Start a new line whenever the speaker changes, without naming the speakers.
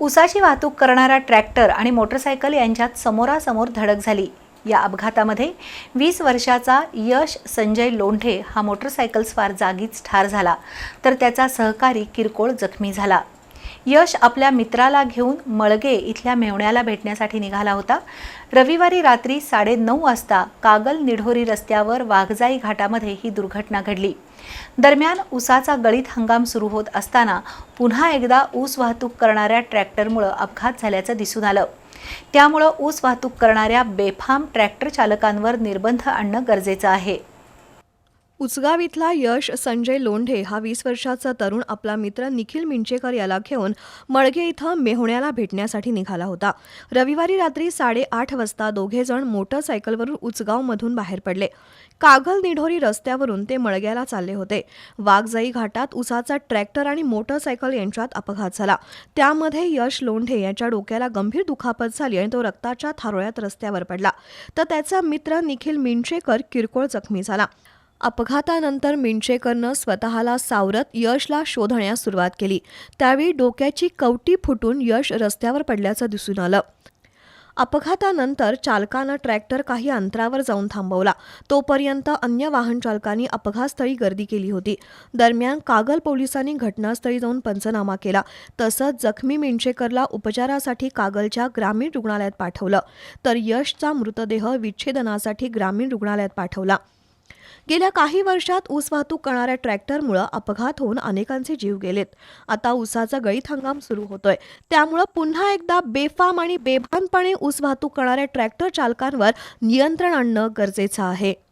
उसाची वाहतूक करणारा ट्रॅक्टर आणि मोटरसायकल यांच्यात समोरासमोर धडक झाली. या अपघातामध्ये वीस वर्षाचा यश संजय लोंढे हा मोटरसायकल स्वार जागीच ठार झाला. तर त्याचा सहकारी किरकोळ जखमी झाला. यश आपल्या मित्राला घेऊन मळगे इथल्या मेवण्याला भेटण्यासाठी निघाला होता. रविवारी रात्री साडेनऊ वाजता कागल निढोरी रस्त्यावर वाघजाई घाटामध्ये ही दुर्घटना घडली. दरम्यान ऊसाचा गळीत हंगाम सुरू होत असताना पुन्हा एकदा ऊस वाहतूक करणाऱ्या ट्रॅक्टरमुळं अपघात झाल्याचं दिसून आलं. त्यामुळं ऊस वाहतूक करणाऱ्या बेफाम ट्रॅक्टर चालकांवर निर्बंध आणणं गरजेचं आहे.
उचगाव इथला यश संजय लोंढे हा वीस वर्षाचा तरुण आपला मित्र निखिल मिंचेकर याला घेऊन मळगे इथं मेहुण्याला भेटण्यासाठी निघाला होता. रविवारी रात्री साडेआठ वाजता दोघेजण मोटरसायकलवरून उचगावमधून बाहेर पडले. कागल निढोरी रस्त्यावरून ते मळग्याला चालले होते. वाघजाई घाटात उसाचा ट्रॅक्टर आणि मोटरसायकल यांच्यात अपघात झाला. त्यामध्ये यश लोंढे याच्या डोक्याला गंभीर दुखापत झाली आणि तो रक्ताच्या थारोळ्यात रस्त्यावर पडला. तर त्याचा मित्र निखिल मिंचेकर किरकोळ जखमी झाला. अपघातानंतर मिंचेकरनं स्वतःला सावरत यशला शोधण्यास सुरुवात केली. त्यावेळी डोक्याची कवटी फुटून यश रस्त्यावर पडल्याचं दिसून आलं. अपघातानंतर चालकानं ट्रॅक्टर काही अंतरावर जाऊन थांबवला. तोपर्यंत अन्य वाहन चालकांनी अपघातस्थळी गर्दी केली होती. दरम्यान कागल पोलिसांनी घटनास्थळी जाऊन पंचनामा केला. तसंच जखमी मिंचेकरला उपचारासाठी कागलच्या ग्रामीण रुग्णालयात पाठवलं. तर यशचा मृतदेह विच्छेदनासाठी ग्रामीण रुग्णालयात पाठवला. गेल्या काही वर्षात ऊस वाहतूक करणाऱ्या ट्रॅक्टरमुळं अपघात होऊन अनेकांचे जीव गेलेत. आता ऊसाचा गळीत हंगाम सुरू होतोय. त्यामुळं पुन्हा एकदा बेफाम आणि बेभानपणे ऊस वाहतूक करणाऱ्या ट्रॅक्टर चालकांवर नियंत्रण आणणं गरजेचं आहे.